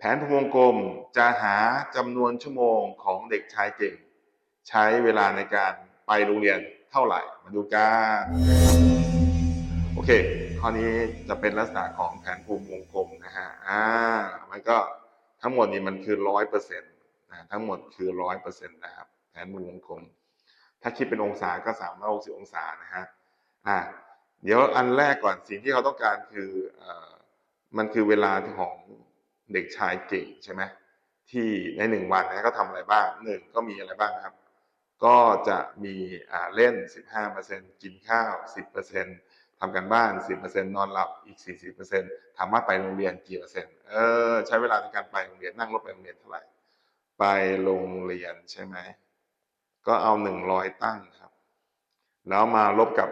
แผนภูมิวงกลมจะหาจำนวนชั่วโมงของเด็กชายเก่ง ใช้เวลาในการไปโรงเรียนเท่าไหร่ มาดูกันโอเค ข้อนี้จะเป็นลักษณะของแผนภูมิวงกลมนะฮะอ่ามันก็ทั้งหมดนี่มันคือร้อยเปอร์เซ็นต์นะทั้งหมดคือร้อยเปอร์เซ็นต์นะครับ แผนภูมิวงกลม ถ้าคิดเป็นองศาก็สามร้อยหกสิบองศานะฮะอ่าเดี๋ยวอันแรกก่อนสิ่งที่เขาต้องการคือเอ่อมันคือเวลาของ เด็กชายเก่งใช่ไหมที่ในหนึ่งวันนะเขาทำอะไรบ้างหนึ่งก็มีอะไรบ้างครับ ก็จะมีอ่าเล่น 15%กินข้าว 10%ทำกันบ้าน 10%นอนหลับอีก 40%ถามว่าไปโรงเรียนกี่เปอร์เซ็นต์เออใช้เวลาในการไปโรงเรียนนั่งรถไปโรงเรียนเท่าไหร่ไปโรงเรียนใช่ไหมก็เอา 100 ตั้งครับ แล้วมาลบกับ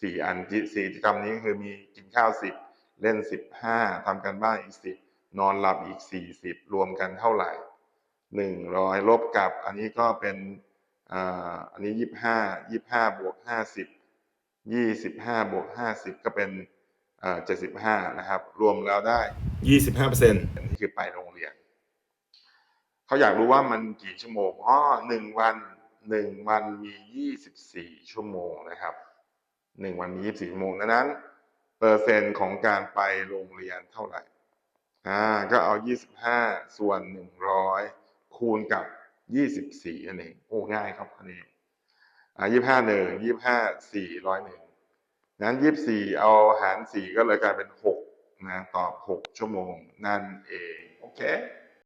สี่อันสี่กิจกรรมนี้คือมีกินข้าวสิบเล่นสิบห้าทำกันบ้านอีกสิบ นอนหลับอีกสี่สิบรวมกันเท่าไหร่หนึ่งร้อยลบกับ อันนี้ก็เป็นอ่าอันนี้ยี่ห้ายี่ห้าบวกห้าสิบยี่สิบห้าบวกห้าสิบก็เป็นเอ่อเจ็ดสิบห้านะครับ รวมแล้วได้ยี่สิบห้าเปอร์เซ็นต์นี่คือไปโรงเรียน เขาอยากรู้ว่ามันกี่ชั่วโมงอ๋อหนึ่งวันหนึ่งวันมียี่สิบสี่ชั่วโมงนะครับหนึ่งวันมียี่สิบสี่ชั่วโมงดังนั้น เปอร์เซ็นต์ของการไปโรงเรียนเท่าไหร่ อ่าก็เอายี่สิบห้าส่วนหนึ่งร้อยคูณกับยี่สิบสี่นั่นเองโอ้ง่ายครับอันนี้อ่ายี่ห้าหนึ่งยี่ห้าสี่ร้อยหนึ่งนั้นยี่สี่เอาหารสี่ก็เลยกลายเป็นหกนะตอบหกชั่วโมง นั่นเอง โอเค